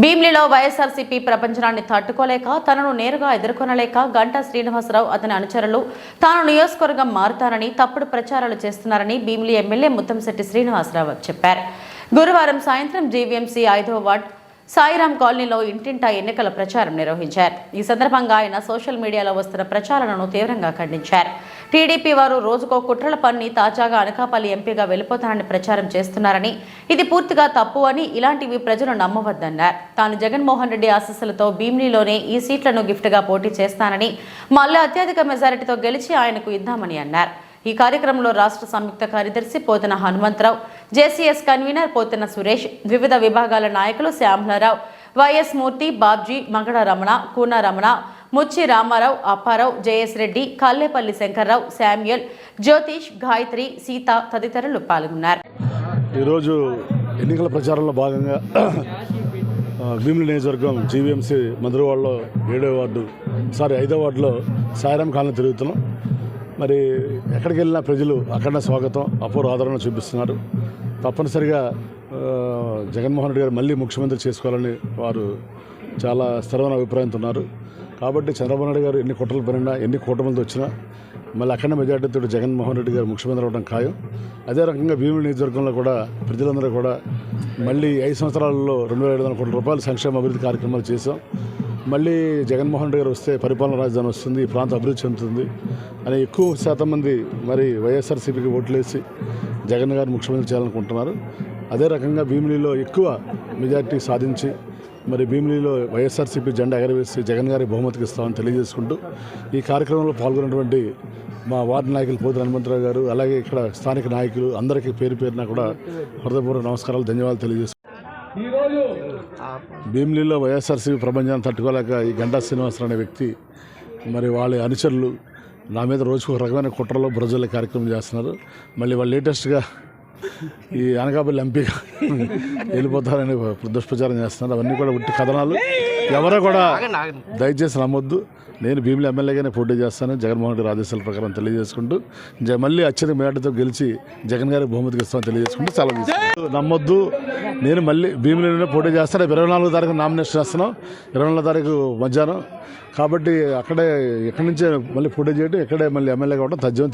భీమ్లీలో వైఎస్ఆర్సీపీ ప్రపంచనాన్ని తట్టుకోలేక తనను నేరుగా ఎదుర్కొనలేక గంటా శ్రీనివాసరావు అతని అనుచరులు తాను నియోజకవర్గం మారుతానని తప్పుడు ప్రచారాలు చేస్తున్నారని భీమ్లీ ఎమ్మెల్యే ముత్తంశెట్టి శ్రీనివాసరావు చెప్పారు. గురువారం సాయంత్రం జీవీఎంసీ ఐదవ వార్డ్ సాయిరాం కాలనీలో ఇంటింటా ఎన్నికల ప్రచారం నిర్వహించారు. ఈ సందర్భంగా ఆయన సోషల్ మీడియాలో వస్తున్న ప్రచారాలను తీవ్రంగా ఖండించారు. టీడీపీ వారు రోజుకో కుట్రల పన్ని తాజాగా అనకాపల్లి ఎంపీగా వెళ్ళిపోతానని ప్రచారం చేస్తున్నారని ఇది పూర్తిగా తప్పు అని ఇలాంటివి ప్రజలు నమ్మవద్దన్నారు. తాను జగన్మోహన్ రెడ్డి ఆశస్సులతో భీమిలీలోనే ఈ సీట్లను గిఫ్ట్గా పోటీ చేస్తానని మళ్ళీ అత్యధిక మెజారిటీతో గెలిచి ఆయనకు ఇద్దామని అన్నారు. ఈ కార్యక్రమంలో రాష్ట్ర సంయుక్త కార్యదర్శి పోతన హనుమంతరావు జేసీఎస్ కన్వీనర్ పోతన సురేష్ వివిధ విభాగాల నాయకులు Shyamalarao YS Murthy Babji Magada Ramana Koona Ramana Muchchi Ramarao Apparao JS Reddy Kallepalli Shankarrao Samuel Jyothish Gayatri Seetha తదితరులు పాల్గొన్నారు. ఈరోజు ఎన్నికల ప్రచారంలో భాగంగా ఆ, భీమిలి నియోజకవర్గం జీవీఎంసీ మధురవాడలో ఏడో వార్డు సారీ ఐదో వార్డులో సాయిరామ్ కాలనీ తిరుగుతున్నాం. మరి ఎక్కడికి వెళ్ళినా ప్రజలు అఖండ స్వాగతం అపూర్వ ఆదరణ చూపిస్తున్నారు. తప్పనిసరిగా జగన్మోహన్ రెడ్డి గారు మళ్ళీ ముఖ్యమంత్రి చేసుకోవాలని వారు చాలా స్థిరమైన అభిప్రాయంతో ఉన్నారు. కాబట్టి చంద్రబాబు నాయుడు గారు ఎన్ని కుట్రలు పడినా ఎన్ని కూటమిలతో వచ్చినా మళ్ళీ అఖండ మెజార్టీతో జగన్మోహన్ రెడ్డి గారు ముఖ్యమంత్రి అవడం ఖాయం. అదే రకంగా భీముల నియోజకవర్గంలో కూడా ప్రజలందరూ కూడా మళ్ళీ ఐదు సంవత్సరాలలో రెండు వేల ఏడు వందల కోట్ల రూపాయల సంక్షేమ అభివృద్ధి కార్యక్రమాలు చేశాం. మళ్ళీ జగన్మోహన్ రెడ్డి గారు వస్తే పరిపాలన రాజధాని వస్తుంది ఈ ప్రాంతం అభివృద్ధి చెందుతుంది అని ఎక్కువ శాతం మంది మరి వైఎస్ఆర్సీపీకి ఓట్లేసి జగన్ గారు ముఖ్యమంత్రి చేయాలనుకుంటున్నారు. అదే రకంగా భీమిలిలో ఎక్కువ మెజార్టీ సాధించి మరి భీమిలిలో వైఎస్ఆర్సీపీ జెండా ఎగరవేసి జగన్ గారి బహుమతికి ఇస్తామని తెలియజేసుకుంటూ ఈ కార్యక్రమంలో పాల్గొన్నటువంటి మా వార్డు నాయకులు పోతుల హనుమంతరావు గారు అలాగే ఇక్కడ స్థానిక నాయకులు అందరికీ పేరు పేరున కూడా హృదయపూర్వక నమస్కారాలు ధన్యవాదాలు తెలియజేస్తున్నాను భీమిలిలో వైఎస్ఆర్సీపీ ప్రపంచాన్ని తట్టుకోలేక ఈ గంటా శ్రీనివాసరావు అనే వ్యక్తి మరి వాళ్ళ అనుచరులు నా మీద రోజుకు ఒక రకమైన కుట్రలో బ్రజుల కార్యక్రమం చేస్తున్నారు. మళ్ళీ వాళ్ళు లేటెస్ట్గా ఈ అనకాపల్లి ఎంపీగా వెళ్ళిపోతారని దుష్ప్రచారం చేస్తున్నారు. అవన్నీ కూడా ఉట్టి కథనాలు. ఎవరో కూడా దయచేసి నమ్మొద్దు. నేను భీమిలి ఎమ్మెల్యేగానే పోటీ చేస్తాను. జగన్మోహన్ రెడ్డి ఆదేశాల ప్రకారం తెలియజేసుకుంటూ జ- మళ్ళీ అత్యధిక మేటతో గెలిచి జగన్ గారి బహుమతికి ఇస్తామని తెలియజేసుకుంటూ తీసుకుంటాను. నమ్మొద్దు. నేను మళ్ళీ భీమిలిలోనే పోటీ చేస్తాను. ఇరవై నాలుగో తారీఖు నామినేషన్ వేస్తున్నాం. ఇరవై నాలుగో తారీఖు మధ్యాహ్నం. కాబట్టి అక్కడే ఎక్కడి నుంచే మళ్ళీ పోటీ చేయడం ఇక్కడే మళ్ళీ ఎమ్మెల్యే కావడం తథ్యం